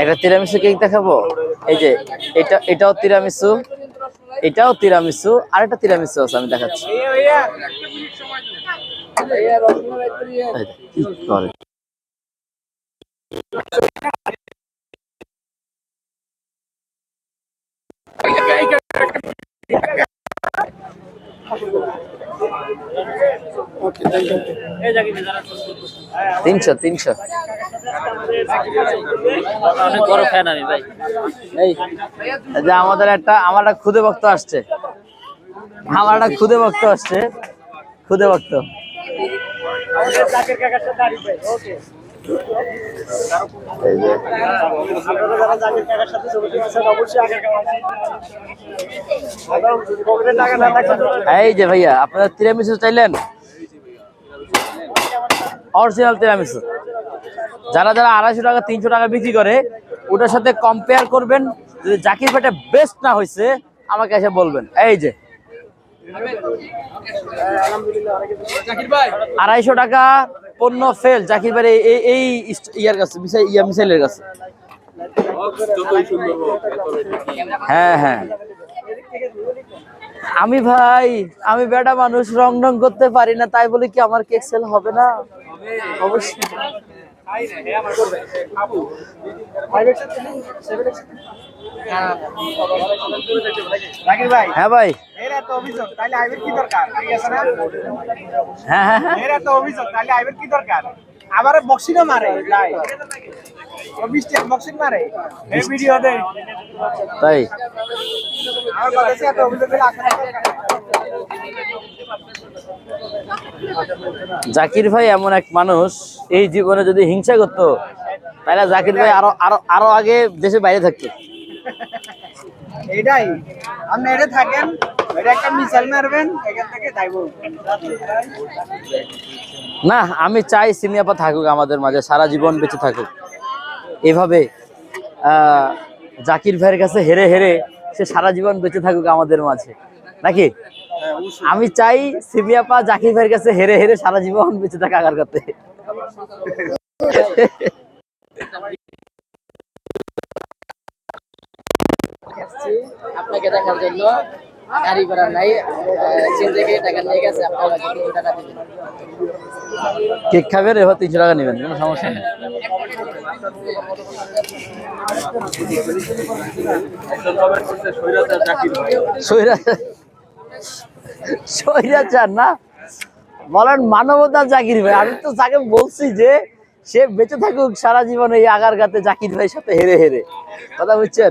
একটা tiramisu cake দেখাবো? এই যে, এটা, এটাও তিরামিসু এটাও তিরামিসু আর একটা তিরামিসু আছে, আমি দেখাচ্ছি। করে? তিনশো তিনশো। অনেক বড় ফ্যান আমি ভাই। এই যে আমাদের একটা আমার একটা খুদে ভক্ত আসছে। আমার একটা খুদে ভক্ত আসছে। খুদে ভক্ত। এই যে ভাইয়া, আপনারা তিরামিসু চাইলেন? অরিজিনাল তিরামিসু যারা যারা আড়াইশো টাকা, তিনশো টাকা বিক্রি করে, ওটার সাথে কম্পেয়ার করবেন, যদি জাকির পেটে বেস্ট না হয়েছে আমাকে এসে বলবেন। এই যে। আড়াইশো টাকা পণ্য ফেল জাকির ভাই এই এই ইয়ার কাছে ইয়া মিসাইলের কাছে। হ্যাঁ হ্যাঁ। আমি ভাই আমি বেটা মানুষ রং রং করতে পারি না তাই বলে কি আমার কেক সেল হবে না? অবশ্যই। হ্যাঁ ভাই। এর এত অভিযোগ তাহলে আইবের কি দরকার? ঠিক আছে না? হ্যাঁ হ্যাঁ হ্যাঁ। আবার বক্সিংও মারে তাই? বৃষ্টি মারে? এই তাই? আমার কথা হচ্ছে এত অভিযোগ জাকির ভাই এমন এক মানুষ এই জীবনে যদি হিংসা করতো তাহলে জাকির ভাই আরও আরও আরও আগে দেশে বাইরে থাকতো। এটাই। আপনি এটা থাকেন এটা একটা মিসাইল মারবেন এখান থেকে যাইব না, আমি চাই সিনিয়াপা থাকুক, আমাদের মাঝে সারা জীবন বেঁচে থাকুক। এভাবে জাকির ভাইয়ের কাছে হেরে হেরে সে সারা জীবন বেঁচে থাকুক আমাদের মাঝে। নাকি? আমি চাই সিমিয়াপা জাকির ভাইয়ের কাছে হেরে হেরে সারা জীবন বেঁচে থাকা আগার কাছে। আপনাকে দেখার জন্য গাড়ি করার নাই। চীন থেকে টাকা নিয়ে গেছে আপনারা তিনশো টাকা দিবেন। কেক খাবেন এবার তিনশো টাকা নেবেন কোনো সমস্যা নেই। না? বলেন মানবতা জাকির ভাই আমি তো তাকে বলছি যে সে বেঁচে থাকুক সারা জীবন এই আগার গাতে জাকির ভাইয়ের সাথে হেরে হেরে। কথা বুঝছেন?